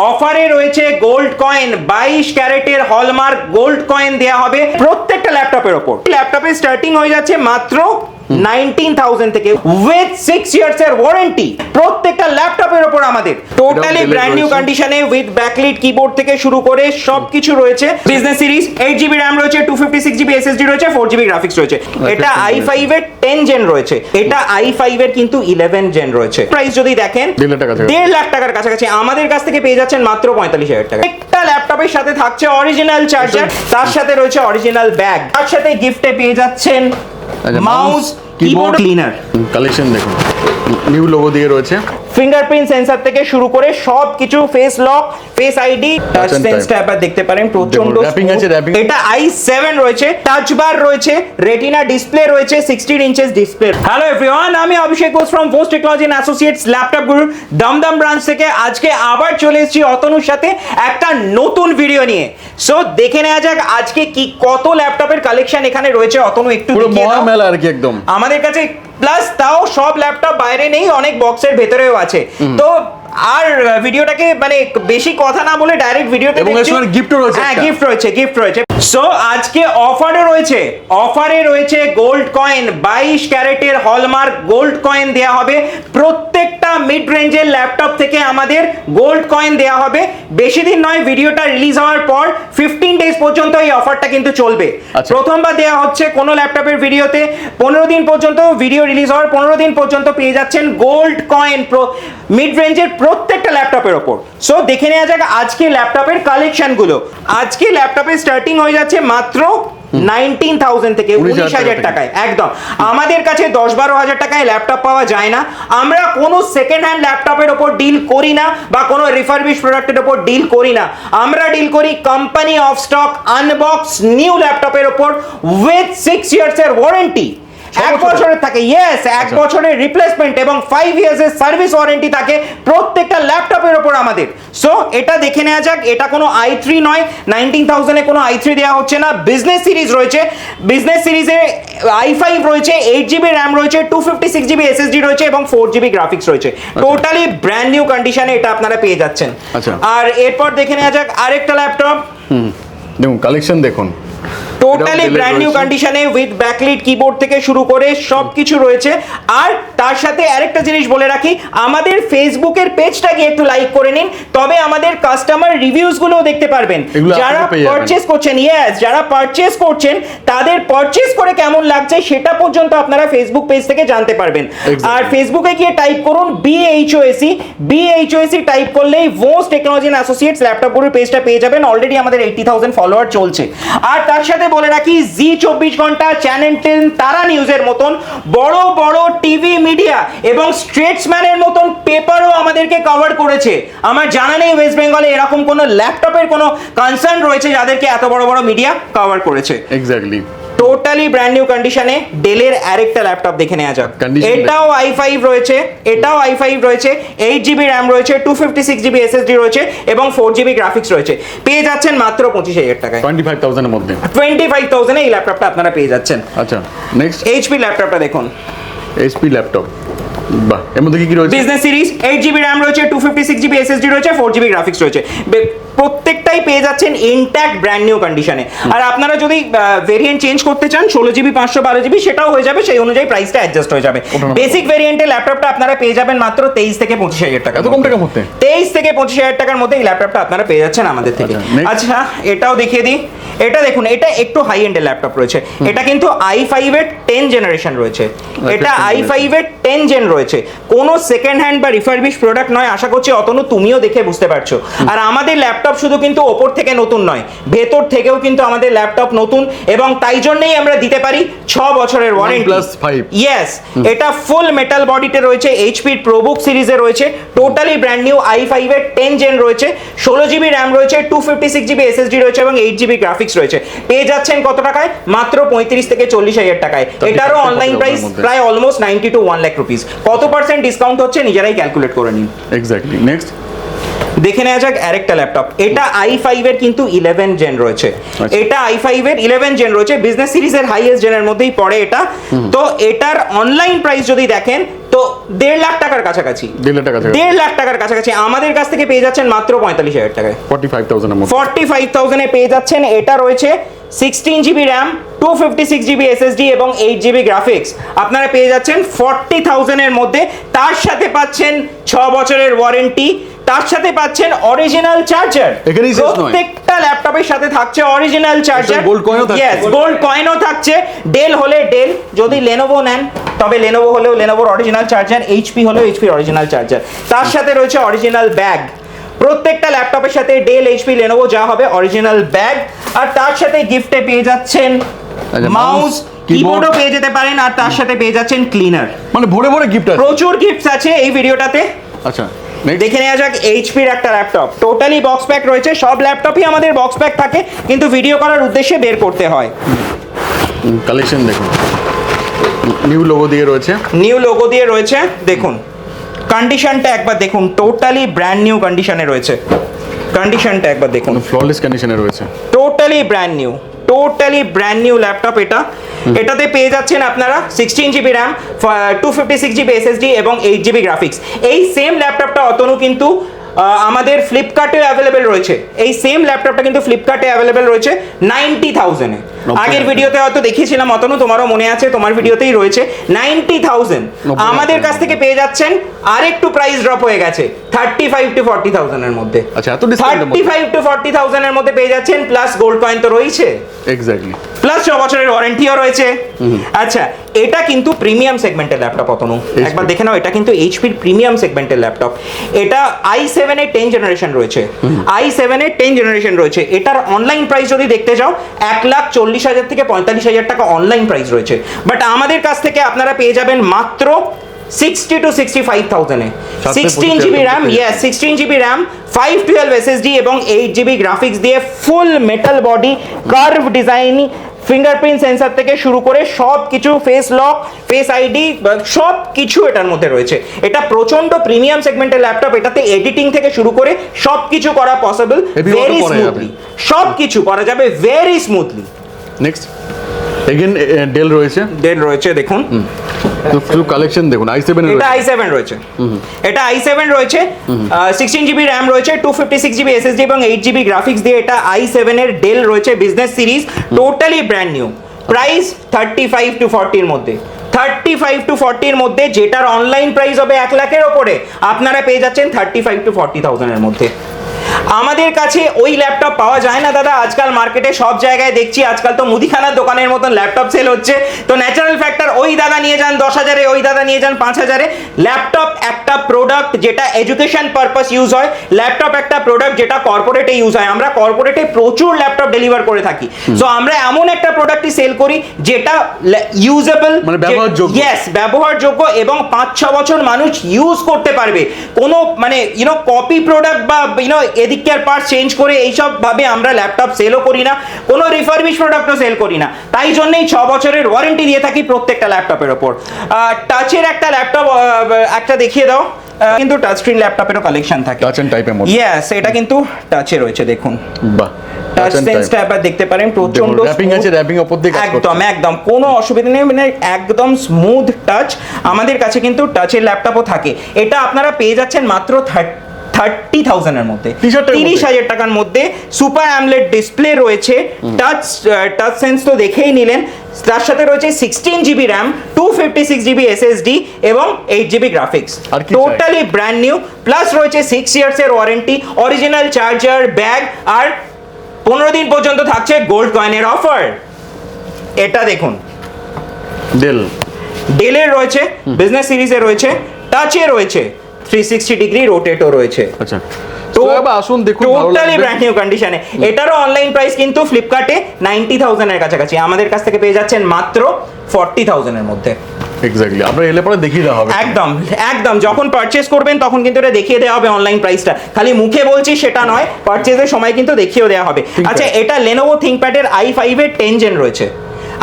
অফারে রয়েছে gold coin বাইশ ক্যারেটের হলমার্ক গোল্ড কয়েন দেওয়া হবে প্রত্যেকটা ল্যাপটপের ওপর। ল্যাপটপের স্টার্টিং হয়ে যাচ্ছে মাত্র নাইনটিন থাউজেন্ড থেকে উইথ সিক্স ইয়ার্স এর ওয়ারেন্টি প্রত্যেকটা ল্যাপটপের ওপর আমাদের। টোটালি ব্র্যান্ড নিউ কন্ডিশনে উইথ ব্যাকলিট কিবোর্ড থেকে শুরু করে সবকিছু রয়েছে। Business series eight GB RAM রয়েছে two fifty six GB SSD রয়েছে ফোর জিবি গ্রাফিক্স রয়েছে। এটা আই ফাইভ এর টেন জেন রয়েছে। এটা আই ফাইভ এর কিন্তু ইলেভেন জেন রয়েছে। প্রাইস যদি দেখেন দেড় লাখ টাকার কাছাকাছি। আমাদের কাছ থেকে পেয়ে যাচ্ছেন মাত্র পঁয়তাল্লিশ হাজার টাকা। একটা ল্যাপটপের সাথে থাকছে অরিজিনাল চার্জার তার সাথে রয়েছে অরিজিনাল ব্যাগ তার সাথে গিফটে পেয়ে যাচ্ছেন মাউস কিবোর্ড। ক্লিনার কালেকশন দেখুন নিউ লোগো দিয়ে রয়েছে ফিঙ্গারপ্রিন্ট সেন্সর থেকে শুরু করে সব কিছু face lock face ID touch sense. ট্যাপার দেখতে পারেন প্রচণ্ড। এটা আই সেভেন রয়েছে টাচ বার রয়েছে রেটিনা ডিসপ্লে রয়েছে sixteen inches display hello everyone আমি Abhishek Ghosh from post technology and associates laptop গুরুর দমদম ব্রাঞ্চ থেকে আজকে আবার চলে এসেছি অতনুর সাথে একটা নতুন ভিডিও নিয়ে সো দেখে নেওয়া যাক আজকে কি কত ল্যাপটপের কালেকশন এখানে রয়েছে অতনু একটু দেখিয়ে দাও। মেলা আর কি একদম আমাদের কাছে প্লাস তাও সব ল্যাপটপ বাইরে নেই অনেক বক্সের ভেতরেও আছে। তো আর ভিডিওটাকে মানে বেশি কথা না বলে ডাইরেক্ট ভিডিওতে এবং এর সঙ্গে gift রয়েছে হ্যাঁ গিফট রয়েছে গিফট রয়েছে। সো আজকে অফারে রয়েছে। অফারে রয়েছে গোল্ড কয়েন বাইশ ক্যারেটের হলমার্ক গোল্ড কয়েন দেয়া হবে। প্রত্যেকটা মিড রেঞ্জের ল্যাপটপ থেকে আমাদের গোল্ড কয়েন দেয়া হবে। বেশি দিন নয় ভিডিওটা রিলিজ হওয়ার পর ফিফটিন ডেজ পর্যন্ত এই অফারটা কিন্তু চলবে। আচ্ছা। প্রথমবার দেওয়া হচ্ছে কোনো ল্যাপটপের ভিডিওতে পনেরো দিন পর্যন্ত ভিডিও রিলিজ হওয়ার পনেরো দিন পর্যন্ত পেয়ে যাচ্ছেন গোল্ড কয়েন মিড রেঞ্জের প্রত্যেকটা ল্যাপটপের ওপর। সো দেখে নেওয়া যাক আজকে ল্যাপটপের কালেকশনগুলো আজকে ল্যাপটপের স্টার্টিং হয়ে যাচ্ছে মাত্র নাইনটিন থাউজেন্ড থেকে উনিশ হাজার টাকায়। একদম। আমাদের কাছে দশ বারো হাজার টাকায় ল্যাপটপ পাওয়া যায় না। আমরা কোনো সেকেন্ড হ্যান্ড ল্যাপটপের ওপর ডিল করি না বা কোনো রিফারবিশ প্রোডাক্টের ওপর ডিল করি না। আমরা ডিল করি company of stock unbox new ল্যাপটপের ওপর উইথ সিক্স ইয়ার্স এর ওয়ারেন্টি এক বছরের? থাকে ইয়েস এক আচ্ছা। বছরের রিপ্লেসমেন্ট এবং ফাইভ ইয়ার্স এর সার্ভিস ওয়ারেন্টি থাকে প্রত্যেকটা ল্যাপটপের ওপর আমাদের। সো এটা দেখে নেওয়া যাক এটা কোনো আই থ্রি নয় নাইনটিন থাউজেন্ডে কোনো আই থ্রি দেওয়া হচ্ছে না। বিজনেস সিরিজ রয়েছে বিজনেস সিরিজে আই ফাইভ রয়েছে এইট জিবি র্যাম রয়েছে two fifty six GB SSD রয়েছে এবং ফোর জিবি গ্রাফিক্স রয়েছে। টোটালি ব্র্যান্ড নিউ কন্ডিশনে এটা আপনারা পেয়ে যাচ্ছেন। আচ্ছা। আর এরপর দেখে নেওয়া যাক আরেকটা ল্যাপটপ হুম দেখুন কালেকশন দেখুন। টোটালি ব্র্যান্ড নিউ কন্ডিশনে উইথ ব্যাকলিট কিবোর্ড থেকে শুরু করে সবকিছু রয়েছে। আর তার সাথে আরেকটা জিনিস বলে রাখি আমাদের ফেসবুকের পেজটা গিয়ে একটু লাইক করে নিন তবে আমাদের কাস্টমার রিভিউজগুলো দেখতে পারবেন। যারা। পারচেস করছেন ইয়েস যারা পারচেস করছেন তাদের পারচেস করে কেমন লাগছে সেটা পর্যন্ত আপনারা ফেসবুক পেজ থেকে জানতে পারবেন। আর ফেসবুকে গিয়ে টাইপ করুন বিএইচওএসি বিএইচওএসি টাইপ করলেই ভোস টেকনোলজি অ্যাসোসিয়েটস ল্যাপটপ গুরুর পেজটা পেয়ে যাবেন। অলরেডি আমাদের এইটি থাউজেন্ড ফলোয়ার চলছে। আর তার সাথে বলে রাখি জি চব্বিশ ঘণ্টা চ্যানেল টেন তারা নিউজের মতন বড় বড় টিভি মিডিয়া এবং স্ট্রেটসম্যানের মতন পেপারও আমাদেরকে কভার করেছে। আমার জানা নেই ওয়েস্ট বেঙ্গলে এরকম কোনো ল্যাপটপের কোনো কনসার্ন রয়েছে যাদেরকে এত বড় বড় মিডিয়া কভার করেছে। এক্স্যাক্টলি টোটালি ব্র্যান্ড নিউ কন্ডিশনে ডেলের আরেকটা ল্যাপটপ দেখে নেওয়া যাক। এটাও আই ফাইভ রয়েছে এটাও আই ফাইভ রয়েছে এইট জিবি র্যাম রয়েছে two fifty six GB SSD রয়েছে এবং ফোর জিবি গ্রাফিক্স রয়েছে। পেয়ে যাচ্ছেন মাত্র পঁচিশ হাজার টাকায়। টোয়েন্টি ফাইভ থাউজেন্ডের মধ্যে। টোয়েন্টি ফাইভ থাউজেন্ডে এই ল্যাপটপটা আপনারা পেয়ে যাচ্ছেন। আচ্ছা নেক্সট এইচপি ল্যাপটপটা দেখুন। এইচপি ল্যাপটপ বাহ এর মধ্যে কি কি রয়েছে? Business series eight GB RAM রয়েছে two fifty six GB SSD রয়েছে ফোর জিবি গ্রাফিক্স রয়েছে। প্রত্যেকটাই পেয়ে যাচ্ছেন ইনট্যাক্ট ব্র্যান্ড নিউ কন্ডিশনে আর আপনারা যদি ভেরিয়েন্ট চেঞ্জ করতে চান ষোলো জিবি পাঁচশো বারো জিবি সেটাও হয়ে যাবে সেই অনুযায়ী প্রাইসটা অ্যাডজাস্ট হয়ে যাবে। বেসিক ভেরিয়েন্টের ল্যাপটপটা আপনারা পেয়ে যাবেন মাত্র তেইশ থেকে পঁচিশ হাজার টাকা কম টাকার মধ্যে? তেইশ থেকে পঁচিশ হাজার টাকার মধ্যে এই ল্যাপটপটা আপনারা পেয়ে যাচ্ছেন আমাদের থেকে। আচ্ছা, আচ্ছা এটাও দেখিয়ে দিই। এটা দেখুন এটা একটু হাই এন্ডের ল্যাপটপ রয়েছে। এটা কিন্তু আই ফাইভ এর টেন জেনারেশন রয়েছে। এটা 10 আই ফাইভ এর টেন জেন রয়েছে। কোনো সেকেন্ড হ্যান্ড বা রিফারবিশ প্রোডাক্ট নয় আশা করছি অতনু তুমিও দেখে বুঝতে পারছ। আর আমাদের ল্যাপটপ শুধু কিন্তু ওপর থেকে নতুন নয় ভেতর থেকেও কিন্তু আমাদের ল্যাপটপ নতুন এবং তাই জন্যই আমরা দিতে পারি ছ বছরের ওয়ারেন্টি OnePlus 5 ইয়েস এটা ফুল মেটাল বডিতে রয়েছে এইচপির প্রোবুক সিরিজে রয়েছে totally brand new i five এর টেন জেন রয়েছে ষোলো জিবি র্যাম রয়েছে two fifty six GB SSD রয়েছে এবং এইট জিবি গ্রাফিক্স রয়েছে। পেয়ে যাচ্ছেন কত টাকায়? মাত্র পঁয়ত্রিশ থেকে চল্লিশ হাজার টাকায়। এটারও অনলাইন প্রাইস প্রায় almost ninety two one lakh rupees কত পার্সেন্ট ডিসকাউন্ট হচ্ছে নিজেরাই ক্যালকুলেট করে নিন। এক্স্যাক্টলি নেক্সট দেখে নেওয়া যাক আরেকটা ল্যাপটপ। এটা আই ফাইভ এর কিন্তু ইলেভেন জেন রয়েছে। আচ্ছা। এটা আই ফাইভ এর ইলেভেন জেন রয়েছে। বিজনেস সিরিজের হাইয়েস্ট জেনের মধ্যেই পড়ে এটা। তো এটার অনলাইন প্রাইস যদি দেখেন তো দেড় লাখ টাকার কাছাকাছি। দেড় লাখ টাকার কাছাকাছি। আমাদের কাছ থেকে পেয়ে যাচ্ছেন মাত্র পঁয়তাল্লিশ হাজার টাকায়। ফর্টি ফাইভ থাউজেন্ডের মধ্যে। ফর্টি ফাইভ থাউজেন্ডে পেয়ে যাচ্ছেন। এটা রয়েছে sixteen GB RAM two fifty six GB SSD এবং এইট জিবি গ্রাফিক্স আপনারা পেয়ে যাচ্ছেন ফর্টি থাউজেন্ডের মধ্যে। তার সাথে পাচ্ছেন ছ বছরের ওয়ারেন্টি তার সাথে পাচ্ছেন অরিজিনাল চার্জার। প্রত্যেকটা ল্যাপটপের সাথে থাকছে অরিজিনাল চার্জার gold coin ও থাকছে। ইয়েস গোল্ড কয়েনও থাকছে। ডেল হলে ডেল যদি লেনোভো নেন তবে লেনোভো হলেও লেনোভোর অরিজিনাল চার্জার এইচপি হলেও এইচপির অরিজিনাল চার্জার তার সাথে রয়েছে অরিজিনাল ব্যাগ প্রত্যেকটা ল্যাপটপের সাথে ডেল এইচপি লেনোভো যা হবে অরিজিনাল ব্যাগ আর তার সাথে গিফটে পেয়ে যাচ্ছেন আচ্ছা, মাউস কিবোর্ডও পেয়ে যেতে পারেন। আর তার সাথে পেয়ে যাচ্ছেন ক্লিনার মানে ভরে ভরে গিফট আছে। প্রচুর গিফটস আছে এই ভিডিওটাতে আচ্ছা। দেখে নেওয়া যাক এইচপির একটা ল্যাপটপ টোটালি বক্স প্যাক রয়েছে সব ল্যাপটপই আমাদের বক্স প্যাক থাকে কিন্তু ভিডিও করার উদ্দেশ্যে বের করতে হয়। কালেকশন দেখুন। নিউ লোগো দিয়ে রয়েছে। নিউ লোগো দিয়ে রয়েছে দেখুন। কন্ডিশনটা একবার দেখুন টোটালি ব্র্যান্ড নিউ কন্ডিশনে রয়েছে। কন্ডিশনটা একবার দেখুন। ফ্ললেস কন্ডিশনে রয়েছে। Totally brand new totally brand new laptop এটা। এটাতে পেয়ে যাচ্ছেন আপনারা sixteen GB RAM two fifty six GB SSD এবং এইট জিবি গ্রাফিক্স এই সেম ল্যাপটপটা অতনু কিন্তু আমাদের ফ্লিপকার্টে অ্যাভেলেবেল রয়েছে। এই সেম ল্যাপটপটা কিন্তু ফ্লিপকার্টে অ্যাভেলেবেল রয়েছে নাইনটি থাউজেন্ডে আগের ভিডিওতে হয়তো দেখিয়েছিলাম অতনু তোমারও মনে আছে তোমার ভিডিওতেই রয়েছে নাইনটি থাউজেন্ড আমাদের কাছ থেকে পেয়ে যাচ্ছেন আরেকটু প্রাইস ড্রপ হয়ে গেছে। থার্টি ফাইভ টু ফর্টি থাউজেন্ডের মধ্যে। আচ্ছা এত থার্টি ফাইভ টু ফর্টি থাউজেন্ডের মধ্যে পেয়ে যাচ্ছেন প্লাস গোল্ড কয়েন তো রয়েছে। এক্স্যাক্টলি প্লাস ছ বছরের ওয়ারেন্টিও রয়েছে। আচ্ছা এটা কিন্তু প্রিমিয়াম সেগমেন্টের ল্যাপটপ অতনু। একবার দেখে নাও এটা কিন্তু এইচপির প্রিমিয়াম সেগমেন্টের ল্যাপটপ এটা আই সেভেন এর টেন জেনারেশন রয়েছে। আই সেভেন এর টেন জেনারেশন রয়েছে। এটার অনলাইন প্রাইস যদি দেখতে যাও এক লাখ চল্লিশ হাজার থেকে পঁয়তাল্লিশ হাজার টাকা অনলাইন প্রাইস রয়েছে। বাট আমাদের কাছ থেকে আপনারা পেয়ে যাবেন মাত্র sixty to sixty five থাউজেন্ডে sixteen GB RAM yes sixteen GB RAM five twelve SSD এবং এইট জিবি গ্রাফিক্স দিয়ে full metal body curve design fingerprint sensor থেকে শুরু করে সব কিছু ফেস লক ফেস আইডি সব কিছু এটার মধ্যে রয়েছে। এটা প্রচণ্ড প্রিমিয়াম সেগমেন্টের ল্যাপটপ এটাতে এডিটিং থেকে শুরু করে সব কিছু করা পসিবল ভেরি। স্মুথলি সব কিছু করা যাবে very smoothly next again Dell রয়েছে। দেন রয়েছে দেখুন। তো কালেকশন দেখুন আই সেভেন এটা আই সেভেন রয়েছে। এটা আই সেভেন রয়েছে সিক্সটিন জিবি র্যাম রয়েছে two fifty six GB SSD এবং এইট জিবি গ্রাফিক্স দিয়ে এটা আই সেভেনের ডেল রয়েছে business series totally brand new price thirty five to ফর্টির মধ্যে। থার্টি ফাইভ টু ফর্টির মধ্যে যেটার অনলাইন প্রাইস হবে এক লাখের ওপরে আপনারা পেয়ে যাচ্ছেন থার্টি ফাইভ টু ফর্টি থাউজেন্ডের মধ্যে। আমাদের কাছে ওই ল্যাপটপ পাওয়া যায় না দাদা। আজকাল মার্কেটে সব জায়গায় দেখছি আজকাল তো মুদিখানার দোকানের মতন ল্যাপটপ সেল হচ্ছে। তো ন্যাচারাল ফ্যাক্টর ওই দাদা নিয়ে যান দশ হাজারে ওই দাদা নিয়ে যান পাঁচ হাজারে। ল্যাপটপ একটা প্রোডাক্ট যেটা এডুকেশন পারপাস ইউজ হয় ল্যাপটপ একটা প্রোডাক্ট যেটা কর্পোরেটে ইউজ হয়। আমরা কর্পোরেটে প্রচুর ল্যাপটপ ডেলিভার করে থাকি। সো আমরা এমন একটা প্রোডাক্টই সেল করি যেটা ইউজেবল মানে ব্যবহারযোগ্য। ইয়েস ব্যবহারযোগ্য এবং পাঁচ ছ বছর মানুষ ইউজ করতে পারবে। কোনো মানে ইউনো কপি প্রোডাক্ট বা ইউনো এদিককার পার্ট চেঞ্জ করে এইসব ভাবে আমরা ল্যাপটপ সেলও করি না কোনো রিফারবিশ প্রোডাক্টও সেল করি না। তাই জন্যই ছ বছরের ওয়ারেন্টি দিয়ে থাকি প্রত্যেকটা ল্যাপটপের ওপর। টাচের একটা ল্যাপটপ একটা দেখিয়ে দাও। কিন্তু টাচ স্ক্রিন ল্যাপটপেরও কালেকশন থাকে। টাচ অ্যান্ড টাইপের মধ্যে। ইয়েস এটা কিন্তু টাচে রয়েছে দেখুন। বাহ টাচ সেন্সটা একবার দেখতে পারেন প্রচণ্ড র্যাপিং আছে র্যাপিং ওপর দিয়ে কাজ একদম একদম কোনো অসুবিধা নেই মানে একদম স্মুথ টাচ আমাদের কাছে কিন্তু টাচের ল্যাপটপও থাকে। এটা আপনারা পেয়ে যাচ্ছেন মাত্র থার্টি থাউজেন্ডের মধ্যে। 30,000 তিরিশ হাজার টাকার মধ্যে সুপার অ্যামলেট ডিসপ্লে রয়েছে। টাচ টাচ সেন্স তো দেখেই নিলেন। তার সাথে রয়েছে sixteen GB RAM two fifty six GB SSD এবং eight GB graphics totally brand new plus রয়েছে সিক্স ইয়ার্স এর ওয়ারেন্টি অরিজিনাল চার্জার ব্যাগ আর পনেরো দিন পর্যন্ত থাকছে গোল্ড কয়েনের অফার এটা দেখুন। ডেল ডেলের রয়েছে বিজনেস সিরিজে রয়েছে টাচে রয়েছে। থ্রি সিক্সটি ডিগ্রি রোটেটও রয়েছে। আচ্ছা। তো এবার আসুন দেখুন টোটালি ব্র্যান্ড নিউ কন্ডিশনে এটারও অনলাইন প্রাইস কিন্তু ফ্লিপকার্টে নাইনটি থাউজেন্ডের কাছাকাছি। আমাদের কাছ থেকে পেয়ে যাচ্ছেন মাত্র ফর্টি থাউজেন্ডের মধ্যে। এক্স্যাক্টলি আপনার এলে পরে দেখিয়ে দেওয়া হবে। একদম একদম। যখন পারচেস করবেন তখন কিন্তু এটা দেখিয়ে দেওয়া হবে অনলাইন প্রাইসটা খালি মুখে বলছি সেটা নয়। পারচেজের সময় কিন্তু দেখিয়েও দেওয়া হবে। আচ্ছা এটা লেনোভো থিঙ্কপ্যাডের আই ফাইভের টেন জেন রয়েছে।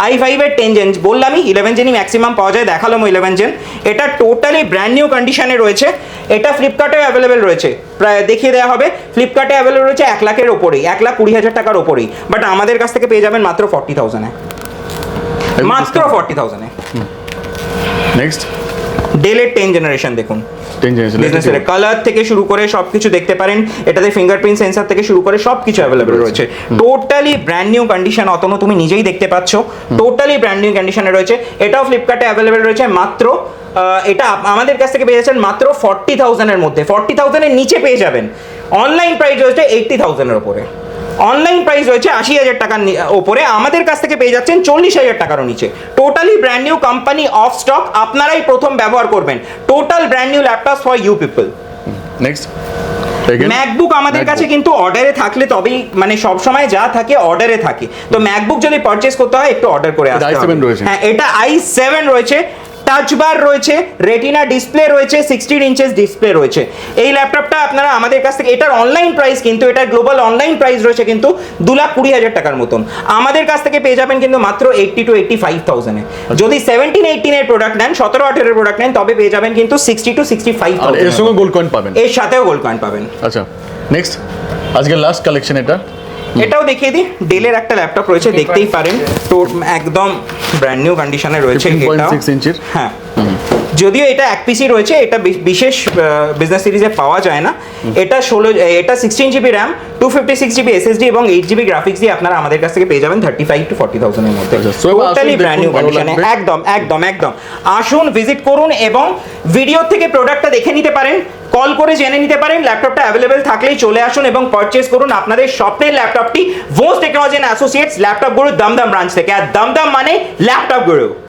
আই ফাইভের টেন জেন বললামই ইলেভেন জেনই ম্যাক্সিমাম পাওয়া যায় দেখালাম ইলেভেন জেন এটা টোটালি ব্র্যান্ড নিউ কন্ডিশনে রয়েছে। এটা ফ্লিপকার্টেও অ্যাভেলেবেল রয়েছে। প্রায় দেখিয়ে দেওয়া হবে। ফ্লিপকার্টে অ্যাভেলেবেল রয়েছে এক লাখের ওপরেই এক লাখ কুড়ি হাজার টাকার ওপরেই। বাট আমাদের কাছ থেকে পেয়ে যাবেন মাত্র ফর্টি থাউজেন্ডে মাত্র ফর্টি থাউজেন্ডে নেক্সট ডেলের টেন জেনারেশন দেখুন। বিজনেসের কালার থেকে শুরু করে সবকিছু দেখতে পারেন। এটাতে ফিঙ্গারপ্রিন্ট সেন্সর থেকে শুরু করে সবকিছু অ্যাভেলেবেল রয়েছে। টোটালি ব্র্যান্ড নিউ কন্ডিশন অতনো তুমি নিজেই দেখতে পাচ্ছ। টোটালি ব্র্যান্ড নিউ কন্ডিশনে রয়েছে। এটাও ফ্লিপকার্টে অ্যাভেলেবেল রয়েছে মাত্র এটা আমাদের কাছ থেকে পেয়ে যাচ্ছেন মাত্র ফর্টি থাউজেন্ডের মধ্যে। ফর্টি থাউজেন্ডের নিচে পেয়ে যাবেন। অনলাইন প্রাইস রয়েছে এইটটি থাউজেন্ডের ওপরে অনলাইন প্রাইস রয়েছে আশি হাজার টাকার ওপরে। আমাদের কাছ থেকে পেয়ে যাচ্ছেন চল্লিশ হাজার টাকারও নিচে। Totally brand new company of stock আপনারাই প্রথম ব্যবহার করবেন। Total brand new laptop for you people next MacBook আমাদের কাছে কিন্তু অর্ডারে থাকলে তবেই মানে সব সময় যা থাকে অর্ডারে থাকে। তো ম্যাকবুক যদি পারচেস করতে হয় একটু অর্ডার করে আসতে i7 হবে। হ্যাঁ এটা আই সেভেন রয়েছে। টাচ বার রয়েছে রেটিনা ডিসপ্লে রয়েছে সিক্সটিন ইঞ্চেস ডিসপ্লে রয়েছে। এই ল্যাপটপটা আপনারা আমাদের কাছ থেকে এটার অনলাইন প্রাইস কিন্তু এটার গ্লোবাল অনলাইন প্রাইস রয়েছে কিন্তু দু লাখ কুড়ি হাজার টাকার মতন। আমাদের কাছ থেকে পেয়ে যাবেন কিন্তু মাত্র এইটটি টু এইটটি ফাইভ থাউজেন্ডে যদি সেভেন্টিন এইটিনের প্রোডাক্ট নেন সতেরো আঠেরোর প্রোডাক্ট নেন তবে পেয়ে যাবেন কিন্তু সিক্সটি টু সিক্সটি ফাইভ এর সঙ্গে গোল্ড কয়েন পাবেন। এর সাথেও গোল্ড কয়েন পাবেন। আচ্ছা নেক্সট আজকে লাস্ট কালেকশন এটা। এটাও দেখিয়ে দিই। ডেলের একটা ল্যাপটপ রয়েছে দেখতেই পারেন। তো একদম ব্র্যান্ড নিউ কন্ডিশনে রয়েছে এটাও 15.6 ইঞ্চির। হ্যাঁ। যদিও এটা এক পিসি রয়েছে এটা বিশেষ বিজনেস সিরিজে পাওয়া যায় না। এটা ষোলো এটা sixteen GB RAM two fifty six GB SSD এবং এইট জিবি গ্রাফিক্স দিয়ে আপনারা আমাদের কাছ থেকে পেয়ে যাবেন থার্টি ফাইভ টু ফর্টি থাউজেন্ডের মধ্যে টোটালি ব্র্যান্ড নিউ কন্ডিশনে একদম একদম একদম। আসুন ভিজিট করুন এবং ভিডিও থেকে প্রোডাক্টটা দেখে নিতে পারেন। কল করে জেনে নিতে পারেন ল্যাপটপটা অ্যাভেলেবেল থাকলেই চলে আসুন এবং পারচেস করুন আপনাদের স্বপ্নের ল্যাপটপটি ভোস technology associates laptop guru Dumdum branch থেকে। আর দমদম মানে ল্যাপটপ গুরু